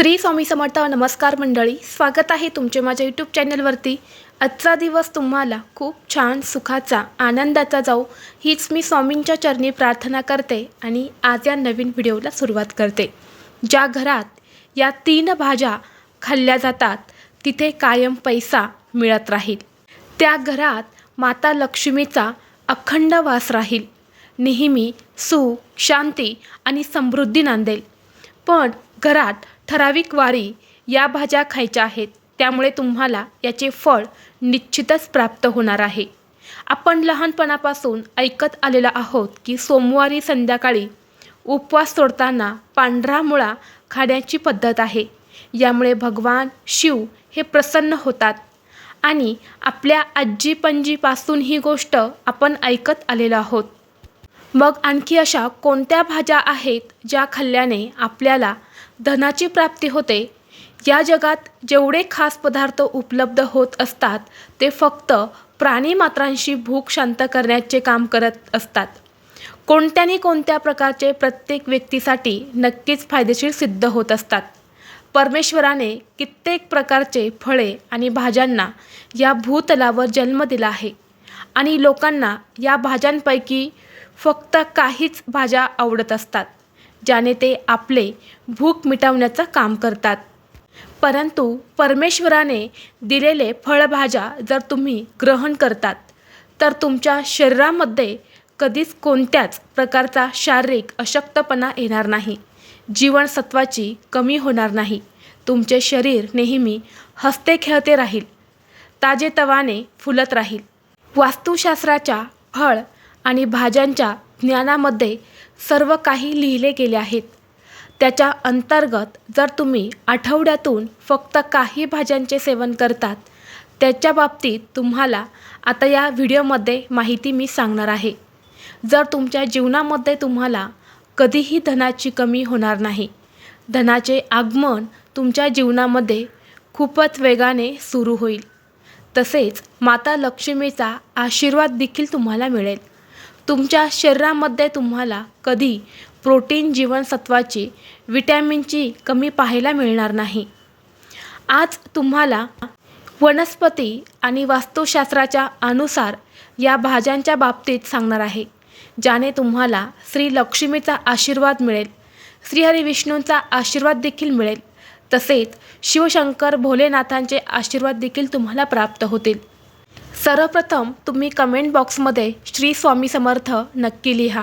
श्री स्वामी समर्थ नमस्कार मंडळी स्वागत आहे तुमचे माझ्या यूट्यूब चॅनलवरती. आजचा दिवस तुम्हाला खूप छान सुखाचा आनंदाचा जाऊ हीच मी स्वामींच्या चरणी प्रार्थना करते आणि आज या नवीन व्हिडिओला सुरुवात करते. ज्या घरात या तीन भाज्या खाल्ल्या जातात तिथे कायम पैसा मिळत राहील. त्या घरात माता लक्ष्मीचा अखंड वास राहील. नेहमी सुख शांती आणि समृद्धी नांदेल. पण घरात ठराविक वारी या भाज्या खायच्या आहेत त्यामुळे तुम्हाला याचे फळ निश्चितच प्राप्त होणार आहे. आपण लहानपणापासून ऐकत आलेलो आहोत की सोमवारी संध्याकाळी उपवास सोडताना पांढरा मुळा खाण्याची पद्धत आहे. यामुळे भगवान शिव हे प्रसन्न होतात. आणि आपल्या आजी पणजीपासून ही गोष्ट आपण ऐकत आलेलो आहोत. मग आणखी अशा कोणत्या भाज्या आहेत ज्या खाल्ल्याने आपल्याला धनाची प्राप्ती होते. या जगात जेवढे खास पदार्थ उपलब्ध होत असतात ते फक्त प्राणीमात्रांशी भूक शांत करण्याचे काम करत असतात. कोणत्यानी कोणत्या प्रकारचे प्रत्येक व्यक्तीसाठी नक्कीच फायदेशीर सिद्ध होत असतात. परमेश्वराने कित्येक प्रकारचे फळे आणि भाज्यांना या भूतलावर जन्म दिला आहे आणि लोकांना या भाज्यांपैकी फक्त काहीच भाज्या आवडत असतात. ज्याने ते आपले भूक मिटवण्याचं काम करतात. परंतु परमेश्वराने दिलेले फळभाज्या जर तुम्ही ग्रहण करतात तर तुमच्या शरीरामध्ये कधीच कोणत्याच प्रकारचा शारीरिक अशक्तपणा येणार नाही. जीवनसत्वाची कमी होणार नाही. तुमचे शरीर नेहमी हसते खेळते राहील ताजेतवाने फुलत राहील. वास्तुशास्त्राच्या फळ आणि भाज्यांच्या ज्ञानामध्ये सर्व काही लिहिले गेले आहेत. त्याच्या अंतर्गत जर तुम्ही आठवड्यातून फक्त काही भाज्यांचे सेवन करतात त्याच्या बाबतीत तुम्हाला आता या व्हिडिओमध्ये माहिती मी सांगणार आहे. जर तुमच्या जीवनामध्ये तुम्हाला कधीही धनाची कमी होणार नाही धनाचे आगमन तुमच्या जीवनामध्ये खूपच वेगाने सुरू होईल. तसेच माता लक्ष्मीचा आशीर्वाद देखील तुम्हाला मिळेल. तुमच्या शरीरामध्ये तुम्हाला कधी प्रोटीन जीवनसत्वाची विटॅमिनची कमी पाहायला मिळणार नाही. आज तुम्हाला वनस्पती आणि वास्तुशास्त्राच्या अनुसार या भाज्यांच्या बाबतीत सांगणार आहे ज्याने तुम्हाला श्री लक्ष्मीचा आशीर्वाद मिळेल श्रीहरी विष्णूंचा आशीर्वाद देखील मिळेल. तसेच शिवशंकर भोलेनाथांचे आशीर्वाद देखील तुम्हाला प्राप्त होतील. सर्वप्रथम तुम्ही कमेंट बॉक्समध्ये श्री स्वामी समर्थ नक्की लिहा.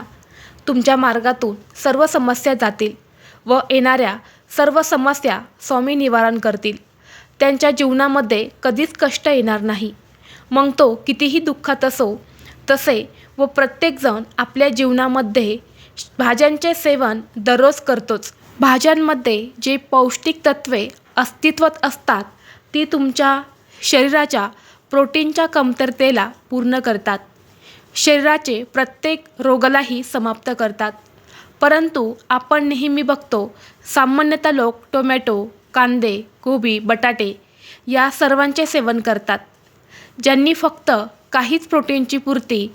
तुमच्या मार्गातून सर्व समस्या जातील व येणाऱ्या सर्व समस्या स्वामी निवारण करतील. त्यांच्या जीवनामध्ये कधीच कष्ट येणार नाही. मग तो कितीही दुःखात असो तसे व प्रत्येकजण आपल्या जीवनामध्ये भाज्यांचे सेवन दररोज करतोच. भाज्यांमध्ये जे पौष्टिक तत्वे अस्तित्वात असतात ती तुमच्या शरीराच्या प्रोटीनच्या कमतरतेला पूर्ण करतात. शरीराचे प्रत्येक रोगालाही समाप्त करतात. परंतु आपण नेहमी बघतो सामान्यतः लोक टोमॅटो कांदे गोबी बटाटे या सर्वांचे सेवन करतात. ज्यांनी फक्त काहीच प्रोटीनची पूर्ती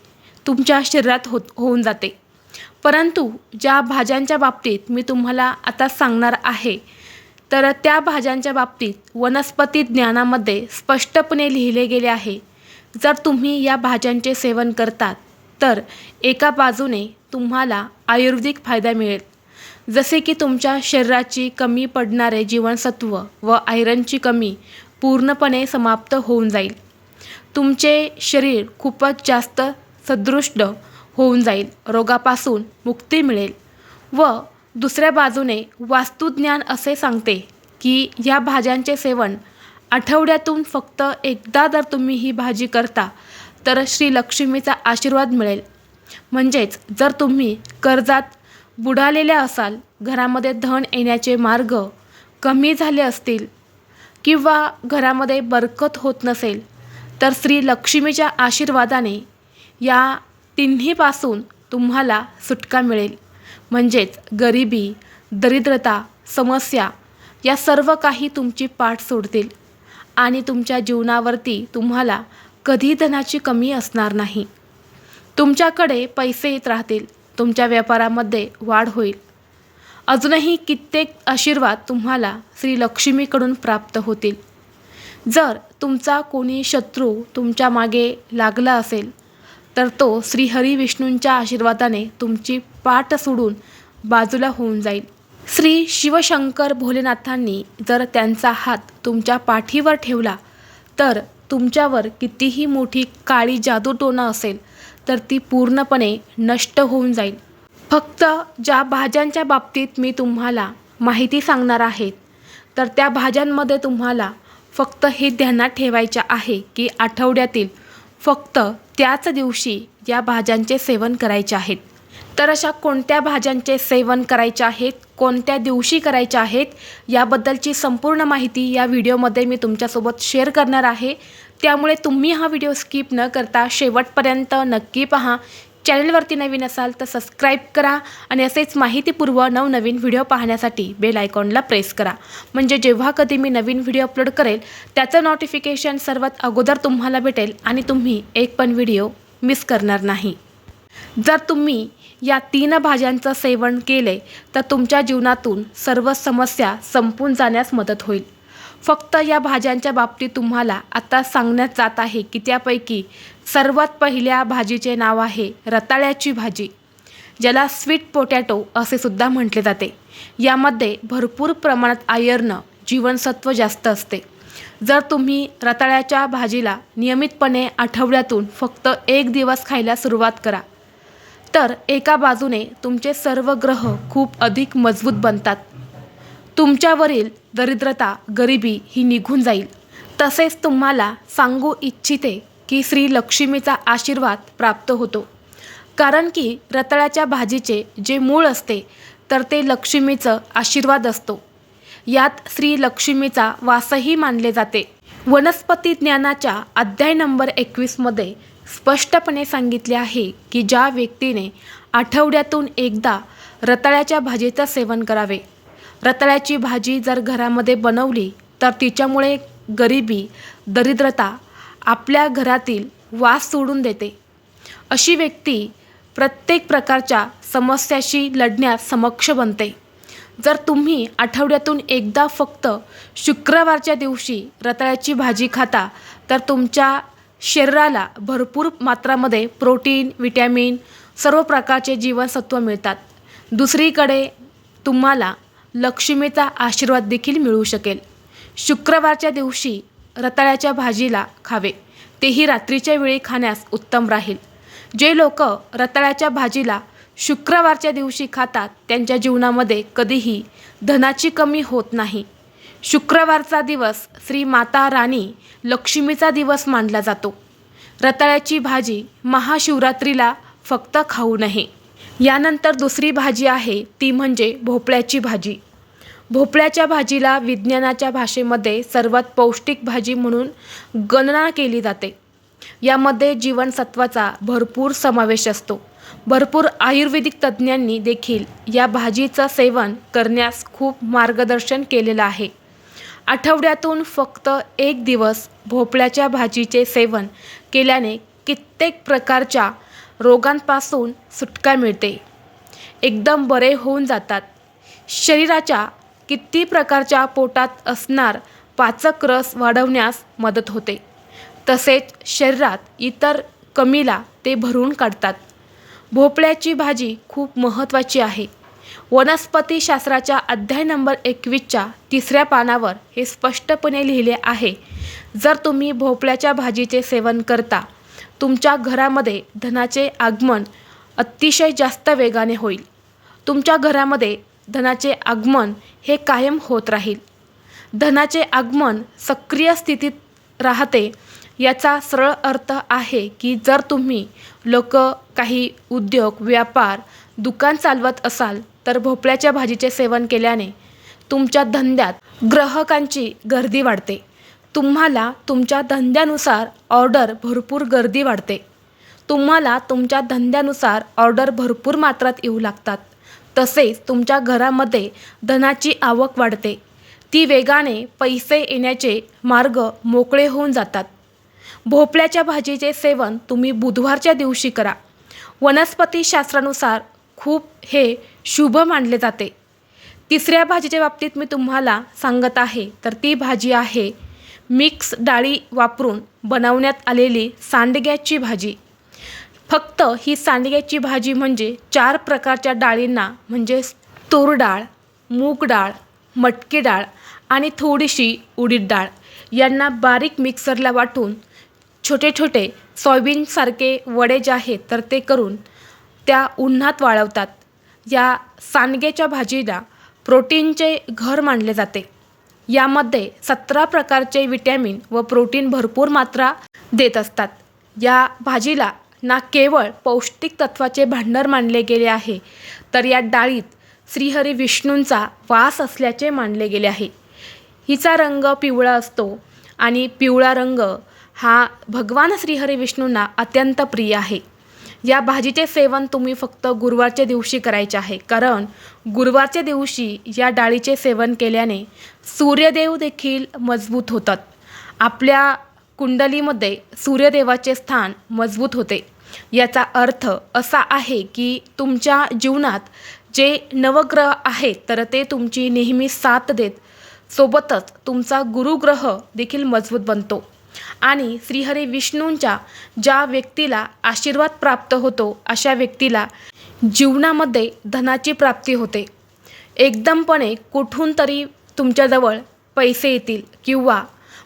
तुमच्या शरीरात होत होऊन जाते. परंतु ज्या भाज्यांच्या बाबतीत मी तुम्हाला आता सांगणार आहे तर त्या भाज्यांच्या बाबतीत वनस्पती ज्ञानामध्ये स्पष्टपणे लिहिले गेले आहे. जर तुम्ही या भाज्यांचे सेवन करतात तर एका बाजूने तुम्हाला आयुर्वेदिक फायदा मिळेल. जसे की तुमच्या शरीराची कमी पडणारे जीवनसत्व व आयरनची कमी पूर्णपणे समाप्त होऊन जाईल. तुमचे शरीर खूपच जास्त सदृष्ट होऊन जाईल. रोगापासून मुक्ती मिळेल व दुसऱ्या बाजूने वास्तुज्ञान असे सांगते की या भाज्यांचे सेवन आठवड्यातून फक्त एकदा जर तुम्ही ही भाजी करता तर श्री लक्ष्मीचा आशीर्वाद मिळेल. म्हणजेच जर तुम्ही कर्जात बुडालेल्या असाल घरामध्ये धन येण्याचे मार्ग कमी झाले असतील किंवा घरामध्ये बरकत होत नसेल तर श्री लक्ष्मीच्या आशीर्वादाने या तिन्हीपासून तुम्हाला सुटका मिळेल. म्हणजेच गरिबी दरिद्रता समस्या या सर्व काही तुमची पाठ सोडतील आणि तुमच्या जीवनावरती तुम्हाला कधी धनाची कमी असणार नाही. तुमच्याकडे पैसे येत राहतील तुमच्या व्यापारामध्ये वाढ होईल. अजूनही कित्येक आशीर्वाद तुम्हाला श्री लक्ष्मीकडून प्राप्त होतील. जर तुमचा कोणी शत्रू तुमच्या मागे लागला असेल तर तो श्रीहरी विष्णूंच्या आशीर्वादाने तुमची पाठ सोडून बाजूला होऊन जाईल. श्री शिवशंकर भोलेनाथांनी जर त्यांचा हात तुमच्या पाठीवर ठेवला तर तुमच्यावर कितीही मोठी काळी जादूटोना असेल तर ती पूर्णपणे नष्ट होऊन जाईल. फक्त ज्या भाज्यांच्या बाबतीत मी तुम्हाला माहिती सांगणार आहे तर त्या भाज्यांमध्ये तुम्हाला फक्त हे ध्यानात ठेवायचे आहे की आठवड्यातील फक्त त्याच दिवशी या भाज्यांचे सेवन करायचे आहेत. तर अशा कोणत्या भाज्यांचे सेवन करायचे आहेत कोणत्या दिवशी करायचे आहेत याबद्दलची संपूर्ण माहिती या व्हिडिओमध्ये मी तुमच्यासोबत शेअर करणार आहे. त्यामुळे तुम्ही हा व्हिडिओ स्किप न करता शेवटपर्यंत नक्की पहा. चॅनलवरती नवीन असाल तर सबस्क्राईब करा आणि असेच माहितीपूर्व नवनवीन व्हिडिओ पाहण्यासाठी बेल आयकॉनला प्रेस करा. म्हणजे जेव्हा कधी मी नवीन व्हिडिओ अपलोड करेल त्याचं नोटिफिकेशन सर्वात अगोदर तुम्हाला भेटेल आणि तुम्ही एक पण व्हिडिओ मिस करणार नाही. जर तुम्ही या तीन भाज्यांचं सेवन केले तर तुमच्या जीवनातून सर्व समस्या संपून जाण्यास मदत होईल. फक्त या भाज्यांच्या बाबतीत तुम्हाला आता सांगण्यात जात आहे की त्यापैकी सर्वात पहिल्या भाजीचे नाव आहे रताळ्याची भाजी ज्याला स्वीट पोटॅटो असे सुद्धा म्हटले जाते. यामध्ये भरपूर प्रमाणात आयर्न जीवनसत्व जास्त असते. जर तुम्ही रताळ्याच्या भाजीला नियमितपणे आठवड्यातून फक्त एक दिवस खायला सुरुवात करा तर एका बाजूने तुमचे सर्व ग्रह खूप अधिक मजबूत बनतात. तुमच्यावरील दरिद्रता गरिबी ही निघून जाईल. तसेच तुम्हाला सांगू इच्छिते की श्री लक्ष्मीचा आशीर्वाद प्राप्त होतो. कारण की रताळ्याच्या भाजीचे जे मूळ असते तर ते लक्ष्मीचं आशीर्वाद असतो. यात श्री लक्ष्मीचा वासही मानले जाते. वनस्पती ज्ञानाच्या अध्याय नंबर एकवीसमध्ये स्पष्टपणे सांगितले आहे की ज्या व्यक्तीने आठवड्यातून एकदा रताळ्याच्या भाजीचं सेवन करावे रताळ्याची भाजी जर घरामध्ये बनवली तर तिच्यामुळे गरिबी दरिद्रता आपल्या घरातील वास सोडून देते. अशी व्यक्ती प्रत्येक प्रकारच्या समस्याशी लढण्यास समक्ष बनते. जर तुम्ही आठवड्यातून एकदा फक्त शुक्रवारच्या दिवशी रताळ्याची भाजी खाता तर तुमच्या शरीराला भरपूर मात्रामध्ये प्रोटीन विटॅमिन सर्व प्रकारचे जीवनसत्व मिळतात. दुसरीकडे तुम्हाला लक्ष्मीचा आशीर्वाद देखील मिळू शकेल. शुक्रवारच्या दिवशी रताळ्याच्या भाजीला खावे. तेही रात्रीच्या वेळी खाण्यास उत्तम राहील. जे लोक रताळ्याच्या भाजीला शुक्रवारच्या दिवशी खातात त्यांच्या जीवनामध्ये कधीही धनाची कमी होत नाही. शुक्रवारचा दिवस श्री माता राणी लक्ष्मीचा दिवस मानला जातो. रताळ्याची भाजी महाशिवरात्रीला फक्त खाऊ नये. यानंतर दुसरी भाजी आहे ती म्हणजे भोपळ्याची भाजी. भोपळ्याच्या भाजीला विज्ञानाच्या भाषेमध्ये सर्वात पौष्टिक भाजी म्हणून गणना केली जाते. यामध्ये जीवनसत्वाचा भरपूर समावेश असतो. भरपूर आयुर्वेदिक तज्ज्ञांनी देखील या भाजीचं सेवन करण्यास खूप मार्गदर्शन केलेलं आहे. आठवड्यातून फक्त एक दिवस भोपळ्याच्या भाजीचे सेवन केल्याने कित्येक प्रकारच्या रोगांपासून सुटका मिळते. एकदम बरे होऊन जातात. शरीराच्या किती प्रकारच्या पोटात असणार पाचक रस वाढवण्यास मदत होते. तसेच शरीरात इतर कमीला ते भरून काढतात. भोपळ्याची भाजी खूप महत्त्वाची आहे. वनस्पतीशास्त्राच्या अध्याय नंबर एकवीसच्या तिसऱ्या पानावर हे स्पष्टपणे लिहिले आहे. जर तुम्ही भोपळ्याच्या भाजीचे सेवन करता तुमच्या घरामध्ये धनाचे आगमन अतिशय जास्त वेगाने होईल. तुमच्या घरामध्ये धनाचे आगमन हे कायम होत राहील. धनाचे आगमन सक्रिय स्थितीत राहते याचा सरळ अर्थ आहे की जर तुम्ही लोक काही उद्योग व्यापार दुकान चालवत असाल तर भोपळ्याच्या भाजीचे सेवन केल्याने तुमच्या धंद्यात ग्राहकांची गर्दी वाढते. तुम्हाला तुमच्या धंद्यानुसार ऑर्डर भरपूर गर्दी वाढते. तुम्हाला तुमच्या धंद्यानुसार ऑर्डर भरपूर मात्रात येऊ लागतात. तसेच तुमच्या घरामध्ये धनाची आवक वाढते. ती वेगाने पैसे येण्याचे मार्ग मोकळे होऊन जातात. भोपळ्याच्या भाजीचे सेवन तुम्ही बुधवारच्या दिवशी करा. वनस्पतीशास्त्रानुसार खूप हे शुभ मानले जाते. तिसऱ्या भाजीच्या बाबतीत मी तुम्हाला सांगत आहे तर ती भाजी आहे मिक्स डाळी वापरून बनवण्यात आलेली सांडग्याची भाजी. फक्त ही सांडग्याची भाजी म्हणजे चार प्रकारच्या डाळींना म्हणजे तूर डाळ मूग डाळ मटकी डाळ आणि थोडीशी उडीद डाळ यांना बारीक मिक्सरला वाटून छोटे छोटे सोयाबीनसारखे वडे जे आहेत तर ते करून त्या उन्हात वाळवतात. या सांडग्याच्या भाजीला प्रोटीनचे घर मानले जाते. यामध्ये सतरा प्रकारचे विटॅमिन व प्रोटीन भरपूर मात्रा देत असतात. या भाजीला ना केवळ पौष्टिक तत्वाचे भांडार मानले गेले आहे तर या डाळीत श्रीहरी विष्णूंचा वास असल्याचे मानले गेले आहे. हिचा रंग पिवळा असतो आणि पिवळा रंग हा भगवान श्रीहरी विष्णूंना अत्यंत प्रिय आहे. या भाजीचे सेवन तुम्ही फक्त गुरुवारच्या दिवशी करायचे आहे. कारण गुरुवारच्या दिवशी या डाळीचे सेवन केल्याने सूर्यदेव देखील मजबूत होतात. आपल्या कुंडलीमध्ये सूर्यदेवाचे स्थान मजबूत होते. याचा अर्थ असा आहे की तुमच्या जीवनात जे नवग्रह आहेत तर ते तुमची नेहमी साथ देत सोबतच तुमचा गुरुग्रह देखील मजबूत बनतो. आणि श्रीहरी विष्णूंच्या ज्या व्यक्तीला आशीर्वाद प्राप्त होतो अशा व्यक्तीला जीवनामध्ये धनाची प्राप्ती होते. एकदमपणे कुठून तरी तुमच्याजवळ पैसे येतील किंवा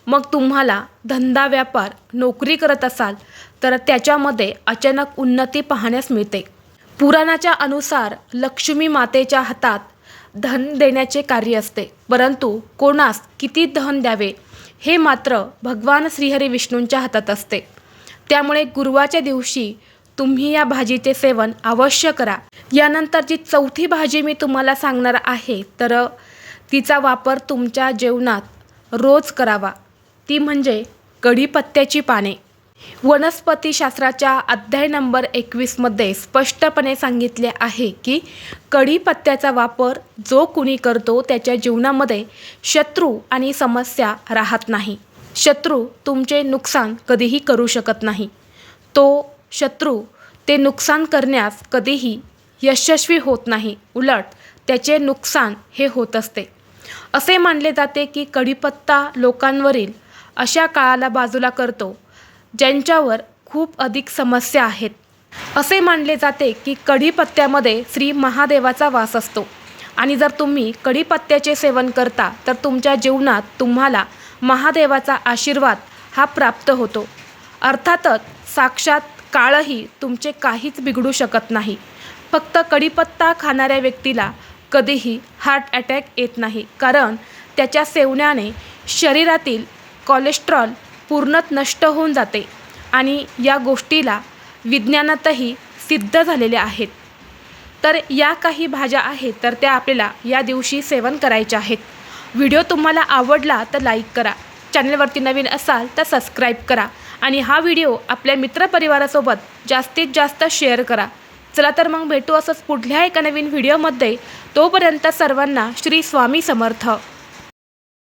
मग तुम्हाला धंदा व्यापार नोकरी करत असाल तर त्याच्यामध्ये अचानक उन्नती पाहण्यास मिळते. पुराणाच्या अनुसार लक्ष्मी मातेच्या हातात धन देण्याचे कार्य असते परंतु कोणास किती धन द्यावे हे मात्र भगवान श्रीहरी विष्णूंच्या हातात असते. त्यामुळे गुरुवाच्या दिवशी तुम्ही या भाजीचे सेवन अवश्य करा. यानंतर जी चौथी भाजी मी तुम्हाला सांगणार आहे तर तिचा वापर तुमच्या जेवणात रोज करावा. ती म्हणजे कढीपत्त्याची पाने. वनस्पतीशास्त्राच्या अध्याय नंबर एकवीसमध्ये स्पष्टपणे सांगितले आहे की कढीपत्त्याचा वापर जो कुणी करतो त्याच्या जीवनामध्ये शत्रू आणि समस्या राहत नाही. शत्रू तुमचे नुकसान कधीही करू शकत नाही. तो शत्रू ते नुकसान करण्यास कधीही यशस्वी होत नाही. उलट त्याचे नुकसान हे होत असते. असे मानले जाते की कढीपत्ता लोकांवरील अशा काळाला बाजूला करतो ज्यांच्यावर खूप अधिक समस्या आहेत. असे मानले जाते की कढीपत्त्यामध्ये श्री महादेवाचा वास असतो. आणि जर तुम्ही कढीपत्त्याचे सेवन करता तर तुमच्या जीवनात तुम्हाला महादेवाचा आशीर्वाद हा प्राप्त होतो. अर्थातच साक्षात काळही तुमचे काहीच बिघडू शकत नाही. फक्त कढीपत्ता खाणाऱ्या व्यक्तीला कधीही हार्ट अटॅक येत नाही कारण त्याच्या सेवण्याने शरीरातील कोलेस्ट्रॉल पूर्णत नष्ट होऊन जाते आणि या गोष्टीला विज्ञानातही सिद्ध झालेल्या आहेत. तर या काही भाज्या आहेत तर त्या आपल्याला या दिवशी सेवन करायच्या आहेत. व्हिडिओ तुम्हाला आवडला तर लाईक करा. चॅनलवरती नवीन असाल तर सबस्क्राईब करा आणि हा व्हिडिओ आपल्या मित्रपरिवारासोबत जास्तीत जास्त शेअर करा. चला तर मग भेटू असंच पुढल्या एका नवीन व्हिडिओमध्ये. तोपर्यंत सर्वांना श्री स्वामी समर्थ.